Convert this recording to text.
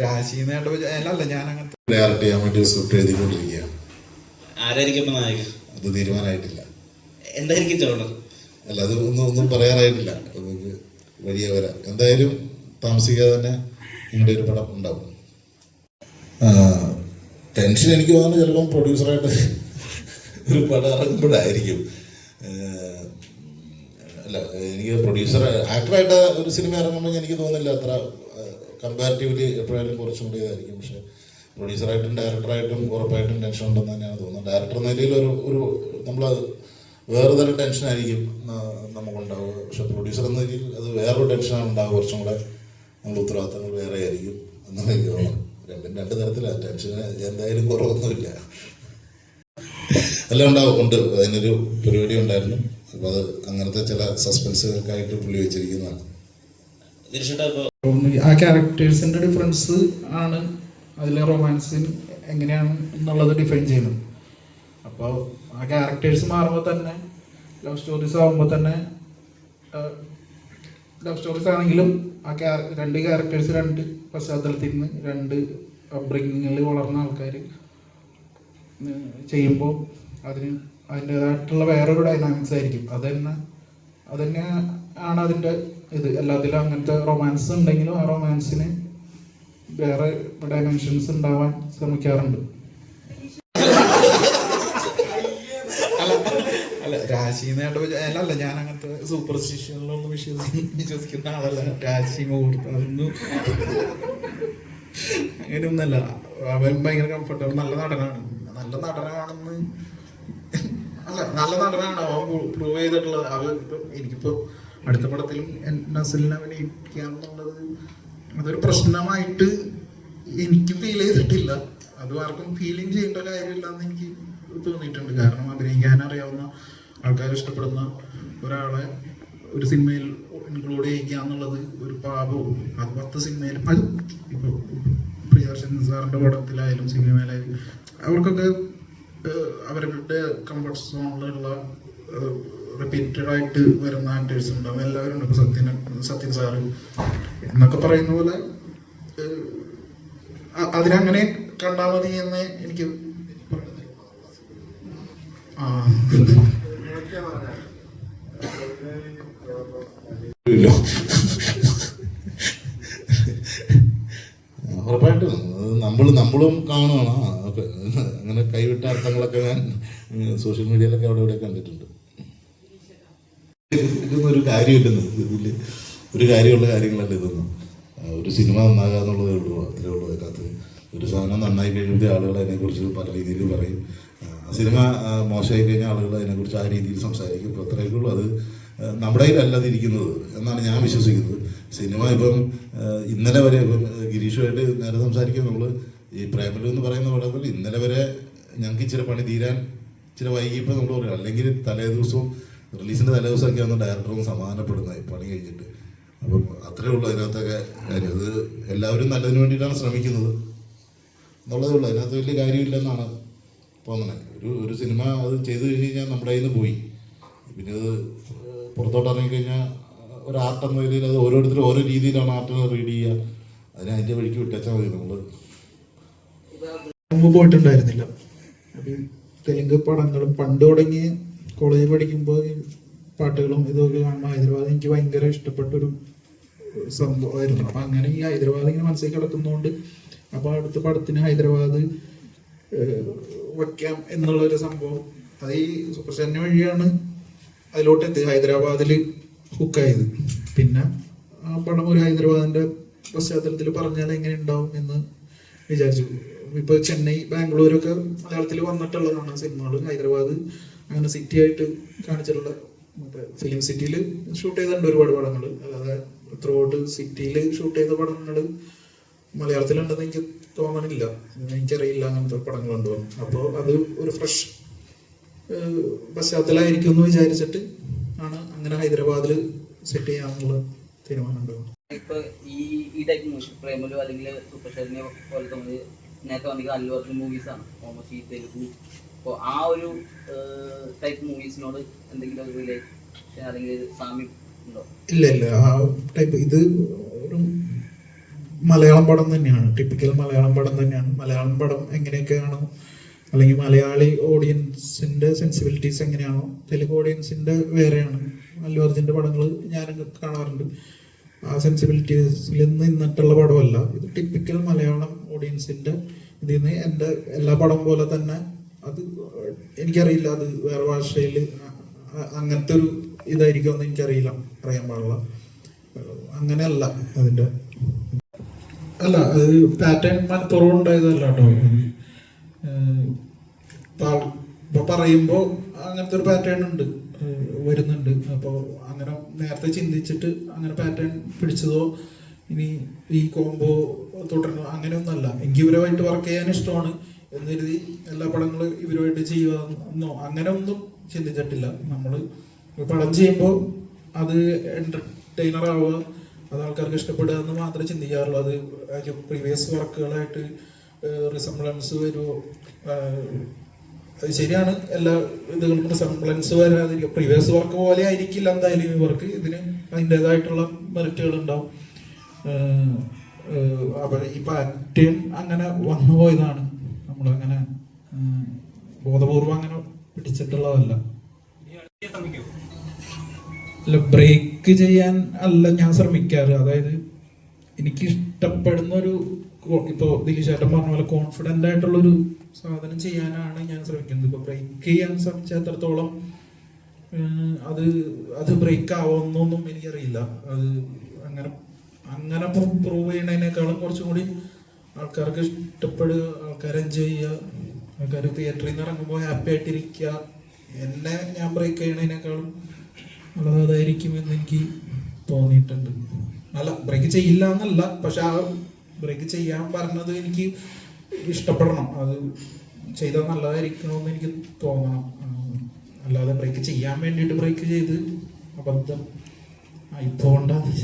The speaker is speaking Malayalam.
രാശി നേട്ട അല്ല ഞാൻ അങ്ങനത്തെ ഡയറക്റ്റ് ചെയ്യാൻ വേണ്ടി സ്ക്രിപ്റ്റ് എഴുതിക്കൊണ്ടിരിക്കുകയാണ്. ആരായിരിക്കും നായകൻ? അത് തീരുമാനമായിട്ടില്ല. എന്തായിരിക്കും ജോണർ അല്ല അത് ഒന്നും ഒന്നും പറയാനായിട്ടില്ല. നമുക്ക് വഴിയെ വരാം. എന്തായാലും താമസിക്കാതെ തന്നെ നിങ്ങളുടെ ഒരു പടം ഉണ്ടാവും. ടെൻഷൻ എനിക്ക് തോന്നുന്നു ചിലപ്പം പ്രൊഡ്യൂസറായിട്ട് ഒരു പടം ഇറങ്ങുമ്പോഴായിരിക്കും. അല്ല എനിക്ക് പ്രൊഡ്യൂസർ ആക്ടറായിട്ട് ഒരു സിനിമ ഇറങ്ങുമ്പോൾ എനിക്ക് തോന്നുന്നില്ല അത്ര കമ്പാരിറ്റീവ്ലി എപ്പോഴായാലും കുറച്ചും കൂടി ഇതായിരിക്കും. പക്ഷെ പ്രൊഡ്യൂസറായിട്ടും ഡയറക്ടറായിട്ടും ഉറപ്പായിട്ടും ടെൻഷൻ ഉണ്ടെന്ന് തന്നെയാണ് തോന്നുന്നത്. ഡയറക്ടർ നിലയിൽ ഒരു ഒരു നമ്മൾ വേറെ തരം ടെൻഷനായിരിക്കും നമുക്കുണ്ടാവുക. പക്ഷെ പ്രൊഡ്യൂസർ എന്ന രീതിയിൽ അത് വേറൊരു ടെൻഷനാണ് ഉണ്ടാവുക. കുറച്ചും കൂടെ നമ്മൾ ഉത്തരവാദിത്തങ്ങൾ വേറെ ആയിരിക്കും എന്നാണ് എനിക്ക് തോന്നുന്നത്. രണ്ടും രണ്ട് തരത്തിലാണ് ടെൻഷന് എന്തായാലും കുറവൊന്നുമില്ല. എല്ലാം ഉണ്ടാവും. ഉണ്ട്. അതിനൊരു പരിപാടി ഉണ്ടായിരുന്നു. അപ്പോൾ അത് അങ്ങനത്തെ ചില സസ്പെൻസുകൾക്കായിട്ട് പുള്ളി വെച്ചിരിക്കുന്നതാണ്. ആ ക്യാരക്ടേഴ്സിന്റെ ഡിഫറൻസ് ആണ് അതിലെ റൊമാൻസിന് എങ്ങനെയാണ് എന്നുള്ളത് ഡിഫൈൻ ചെയ്യുന്നത്. അപ്പോൾ ആ ക്യാരക്ടേഴ്സ് മാറുമ്പോൾ തന്നെ ലവ് സ്റ്റോറീസ് ആകുമ്പോൾ തന്നെ ലവ് സ്റ്റോറീസ് ആണെങ്കിലും ആ ക്യാ രണ്ട് ക്യാരക്ടേഴ്സ് രണ്ട് പശ്ചാത്തലത്തിൽ നിന്ന് രണ്ട് അബ്രിങ്ങിങ്ങിൽ വളർന്ന ആൾക്കാർ ചെയ്യുമ്പോൾ അതിന് അതിന്റെതായിട്ടുള്ള വേറൊരു ഡൈനാമിക്സ് ആയിരിക്കും. അത് തന്നെ ആണ് അതിന്റെ ഇത് എല്ലാത്തിലും അങ്ങനത്തെ റൊമാൻസ് ഉണ്ടെങ്കിലും ആ റൊമാൻസിന് വേറെ ഡയമെൻഷൻസ് ഉണ്ടാവാൻ ശ്രമിക്കാറുണ്ട്. അല്ല അല്ല രാശി നേട്ട അല്ല ഞാൻ അങ്ങനത്തെ സൂപ്പർസ്റ്റിഷനിലൊന്നും വിശ്വസി വിശ്വസിക്കുന്ന ആളല്ല. രാശി മുഹൂർത്തം അതൊന്നും അങ്ങനെയൊന്നല്ല അവൻ ഭയങ്കര കംഫർട്ടബിൾ നല്ല നടനാണ്. നല്ല നടനാണെന്ന് അല്ല നല്ല നടനാണ്. അവൻ പ്രൂവ് ചെയ്തിട്ടുള്ളത് അവ ഇപ്പൊ എനിക്കിപ്പോ അടുത്ത പടത്തിലും എൻ- നസലിനെ അഭിനയിക്കാന്നുള്ളത് അതൊരു പ്രശ്നമായിട്ട് എനിക്ക് ഫീൽ ചെയ്തിട്ടില്ല. അത് ആർക്കും ഫീലിംഗ് ചെയ്യേണ്ട കാര്യമില്ല എന്ന് എനിക്ക് തോന്നിയിട്ടുണ്ട്. കാരണം അഭിനയിക്കാൻ അറിയാവുന്ന ആൾക്കാർ ഇഷ്ടപ്പെടുന്ന ഒരാളെ ഒരു സിനിമയിൽ ഇൻക്ലൂഡ് ചെയ്യിക്കുക എന്നുള്ളത് ഒരു പാപവും. അത് പത്ത് സിനിമയിൽ പല. ഇപ്പോൾ പ്രിയദർശൻ സാറിന്റെ പടത്തിലായാലും സിനിമയിലായാലും അവർക്കൊക്കെ അവരുടെ കംഫർട്ട് സോണിലുള്ള റിപ്പീറ്റഡ് ആയിട്ട് വരുന്ന ആക്ടേഴ്സ് ഉണ്ടാവും. എല്ലാവരും ഉണ്ട് സത്യൻ സത്യൻ സാറ് എന്നൊക്കെ പറയുന്ന പോലെ അതിനങ്ങനെ കണ്ടാൽ മതി എന്ന് എനിക്ക് ഉറപ്പായിട്ടും. നമ്മൾ നമ്മളും കാണുകയാണ് അങ്ങനെ കൈവിട്ട അർത്ഥങ്ങളൊക്കെ ഞാൻ സോഷ്യൽ മീഡിയയിലൊക്കെ അവിടെ ഇവിടെ കണ്ടിട്ടുണ്ട്. ഇതൊന്നും ഒരു കാര്യമില്ലെന്ന് ഒരു കാര്യമുള്ള കാര്യങ്ങളല്ല ഇതൊന്നും. ഒരു സിനിമ നന്നാകുക എന്നുള്ളതേ ഉള്ളൂ അത്രേ ഉള്ളൂ. അതിനകത്ത് ഒരു സാധനം നന്നായി കഴിയുമ്പോൾ ആളുകൾ അതിനെക്കുറിച്ച് പല രീതിയിൽ പറയും. ആ, സിനിമ മോശമായി കഴിഞ്ഞാൽ ആളുകൾ അതിനെക്കുറിച്ച് ആ രീതിയിൽ സംസാരിക്കും. ഇപ്പോൾ അത്രയൊക്കെ ഉള്ളൂ. അത് നമ്മുടെ കയ്യിലല്ലാതെ ഇരിക്കുന്നത് എന്നാണ് ഞാൻ വിശ്വസിക്കുന്നത്. സിനിമ ഇപ്പം ഇന്നലെ വരെ ഇപ്പം ഗിരീഷുമായിട്ട് നേരെ സംസാരിക്കാൻ നമ്മൾ ഈ പ്രേമലു എന്ന് പറയുന്ന പടത്തിൽ ഇന്നലെ വരെ ഞങ്ങൾക്ക് ഇച്ചിരി പണി തീരാൻ ഇച്ചിരി വൈകിയപ്പോൾ നമ്മൾ പറയും. അല്ലെങ്കിൽ തലേ ദിവസവും റിലീസിന്റെ തലേ ദിവസമൊക്കെ ആണ് ഡയറക്ടറും സമാധാനപ്പെടുന്നത്. പണി കഴിഞ്ഞിട്ട്. അപ്പം അത്രേ ഉള്ളൂ അതിനകത്തൊക്കെ കാര്യം. അത് എല്ലാവരും നല്ലതിന് വേണ്ടിയിട്ടാണ് ശ്രമിക്കുന്നത്. എന്നുള്ളതേ ഉള്ളൂ. അതിനകത്ത് വലിയ കാര്യമില്ലെന്നാണ് തോന്നുന്നത് ഒരു ഒരു സിനിമ അത് ചെയ്തു കഴിഞ്ഞ് കഴിഞ്ഞാൽ നമ്മുടെ കയ്യിൽ നിന്ന് പോയി. പിന്നെ അത് പുറത്തോട്ട് ഇറങ്ങിക്കഴിഞ്ഞാൽ ഒരു ആർട്ട് എന്ന രീതിയിൽ അത് ഓരോരുത്തരും ഓരോ രീതിയിലാണ് ആർട്ടിനെ റീഡ് ചെയ്യുക. അതിനെ അതിന്റെ വഴിക്ക് വിട്ടേച്ചാൽ മതി. നമ്മൾ പോയിട്ടുണ്ടായിരുന്നില്ല. തെലുങ്ക് പടങ്ങളും പണ്ട് തുടങ്ങി കോളേജിൽ പഠിക്കുമ്പോൾ പാട്ടുകളും ഇതൊക്കെ കാണുമ്പോൾ ഹൈദരാബാദ് എനിക്ക് ഭയങ്കര ഇഷ്ടപ്പെട്ടൊരു സംഭവമായിരുന്നു. അപ്പം അങ്ങനെ ഈ ഹൈദരാബാദ് ഇങ്ങനെ മനസ്സിൽ കിടക്കുന്നതുകൊണ്ട് അപ്പോൾ അടുത്ത പടത്തിന് ഹൈദരാബാദ് വയ്ക്കാം എന്നുള്ളൊരു സംഭവം. അത് ഈ സൂപ്പർ സ്റ്റാറിന് വഴിയാണ് അതിലോട്ട് എത്തി ഹൈദരാബാദിൽ ഹുക്കായത്. പിന്നെ ആ പടം ഒരു ഹൈദരാബാദിന്റെ പശ്ചാത്തലത്തിൽ പറഞ്ഞാൽ എങ്ങനെ ഉണ്ടാവും എന്ന് വിചാരിച്ചു. ഇപ്പൊ ചെന്നൈ ബാംഗ്ലൂരൊക്കെ മലയാളത്തിൽ വന്നിട്ടുള്ളതാണ് സിനിമകൾ ഹൈദരാബാദ് അങ്ങനെ സിറ്റി ആയിട്ട് കാണിച്ചിട്ടുള്ള ഫിലിം സിറ്റിയിൽ ഷൂട്ട് ചെയ്തിട്ടുണ്ട് ഒരുപാട് പടങ്ങൾ അല്ലാതെ ത്രോഡ് സിറ്റിയിൽ ഷൂട്ട് ചെയ്ത പടങ്ങൾ മലയാളത്തിലുണ്ടെന്ന് എനിക്ക് തോന്നണില്ല. എനിക്കറിയില്ല അങ്ങനത്തെ പടങ്ങളുണ്ടോ അപ്പോൾ അത് ഒരു ഫ്രഷ് പശ്ചാത്തലമായിരിക്കും എന്ന് വിചാരിച്ചിട്ട് ആണ് അങ്ങനെ ഹൈദരാബാദിൽ സെറ്റ് ചെയ്യാമെന്നുള്ള തീരുമാനം ഉണ്ടാവുന്നത് ഇപ്പൊ ഈ ഈ ടൈപ്പ് പ്രേമലു അല്ലെങ്കിൽ സൂപ്പർ ഷെറിനെ പോലത്തെ മൂവി നേരത്തെ വന്നിരിക്കുന്ന അല്ലു അർജുൻ മൂവീസ് ആണ് ഓൾമോസ്റ്റ് ഈ തെലുഗു അപ്പോൾ ആ ഒരു ടൈപ്പ് മൂവീസിനോട് എന്തെങ്കിലും റിലേഷൻ അല്ലെങ്കിൽ സാമ്യം ഉണ്ടോ? ഇല്ല ഇല്ല. ആ ടൈപ്പ് ഇത് ഒരു മലയാളം പടം തന്നെയാണ്. ടിപ്പിക്കൽ മലയാളം പടം തന്നെയാണ്. മലയാളം പടം എങ്ങനെയൊക്കെയാണോ അല്ലെങ്കിൽ മലയാളി ഓഡിയൻസിന്റെ സെൻസിബിലിറ്റീസ് എങ്ങനെയാണോ തെലുങ്ക് ഓഡിയൻസിന്റെ വേറെയാണ്. അല്ലു അർജുന്റെ പടങ്ങൾ ഞാൻ കാണാറുണ്ട്. ആ സെൻസിബിലിറ്റീസിൽ നിന്ന് നിന്നിട്ടുള്ള പടമല്ല. ഇത് ടിപ്പിക്കൽ മലയാളം ഓഡിയൻസിന്റെ ഇതിൽ നിന്ന് എന്റെ എല്ലാ പടം പോലെ തന്നെ അത് എനിക്കറിയില്ല അത് വേറെ ഭാഷയിൽ അങ്ങനത്തെ ഒരു ഇതായിരിക്കും എന്ന് എനിക്കറിയില്ല പറയാൻ പാടില്ല. അങ്ങനെയല്ല അതിന്റെ അല്ല അത് പാറ്റേൺ മനഃപൂർവം ഉണ്ടായതല്ല കേട്ടോ ഇപ്പൊ പറയുമ്പോ അങ്ങനത്തെ ഒരു പാറ്റേൺ ഉണ്ട് വരുന്നുണ്ട്. അപ്പോൾ അങ്ങനെ നേരത്തെ ചിന്തിച്ചിട്ട് അങ്ങനെ പാറ്റേൺ പിടിച്ചതോ ഇനി ഈ കോംബോ തുടരണോ അങ്ങനെയൊന്നല്ല എനിക്ക് ഇവരുമായിട്ട് വർക്ക് ചെയ്യാൻ ഇഷ്ടമാണ്. എന്ന് കരുതി എല്ലാ പടങ്ങളും ഇവരുമായിട്ട് ചെയ്യുക അങ്ങനെ ഒന്നും ചിന്തിച്ചിട്ടില്ല. നമ്മൾ പടം ചെയ്യുമ്പോൾ അത് എന്റർടൈനർ ആവുക അത് ആൾക്കാർക്ക് ഇഷ്ടപ്പെടുക എന്ന് മാത്രമേ ചിന്തിക്കാറുള്ളൂ. അത് പ്രീവിയസ് വർക്കുകളായിട്ട് റിസംബ്ലൻസ് വരുമോ അത് ശരിയാണ്. എല്ലാ ഇതുകൾക്കും റിസംബ്ലൻസ് വരാതിരിക്കും പ്രീവിയസ് വർക്ക് പോലെ ആയിരിക്കില്ല എന്തായാലും ഈ വർക്ക് ഇതിന് അതിന്റെതായിട്ടുള്ള മെറിറ്റുകൾ ഉണ്ടാവും. അപ്പൊ ഈ പാറ്റേൺ അങ്ങനെ വന്നു പോയതാണ് നമ്മളങ്ങനെ ബോധപൂർവം അങ്ങനെ പിടിച്ചിട്ടുള്ളതല്ല. അല്ല ബ്രേക്ക് ചെയ്യാൻ അല്ല ഞാൻ ശ്രമിക്കാറ്. അതായത് എനിക്ക് ഇഷ്ടപ്പെടുന്ന ഒരു ഇപ്പോൾ ഇപ്പൊ ദിലീഷേട്ടൻ പറഞ്ഞ പോലെ കോൺഫിഡന്റ് ആയിട്ടുള്ള ഒരു സാധനം ചെയ്യാനാണ് ഞാൻ ശ്രമിക്കുന്നത്. ഇപ്പൊ ബ്രേക്ക് ചെയ്യാൻ ശ്രമിച്ച എത്രത്തോളം അത് അത് ബ്രേക്ക് ആവുമെന്നൊന്നും എനിക്കറിയില്ല. അത് അങ്ങനെ അങ്ങനെ പ്രൂവ് ചെയ്യണതിനേക്കാളും കുറച്ചും കൂടി ആൾക്കാർക്ക് ഇഷ്ടപ്പെടുക ആൾക്കാർ എൻജോയ് ചെയ്യുക ആൾക്കാർ തിയേറ്ററിൽ നിന്ന് ഇറങ്ങുമ്പോൾ ഹാപ്പി ആയിട്ടിരിക്കുക. എന്നെ ഞാൻ ബ്രേക്ക് ചെയ്യണതിനേക്കാളും നല്ലതായിരിക്കും എന്ന് എനിക്ക് തോന്നിയിട്ടുണ്ട്. അല്ല ബ്രേക്ക് ചെയ്യില്ല എന്നല്ല പക്ഷെ ആ ബ്രേക്ക് ചെയ്യാൻ പറഞ്ഞത് എനിക്ക് ഇഷ്ടപ്പെടണം. അത് ചെയ്താൽ നല്ലതായിരിക്കണമെന്ന് എനിക്ക് തോന്നണം. അല്ലാതെ ബ്രേക്ക് ചെയ്യാൻ വേണ്ടിയിട്ട് ബ്രേക്ക് ചെയ്ത് അബദ്ധം. ആയിപ്പോണ്ടാന്ന്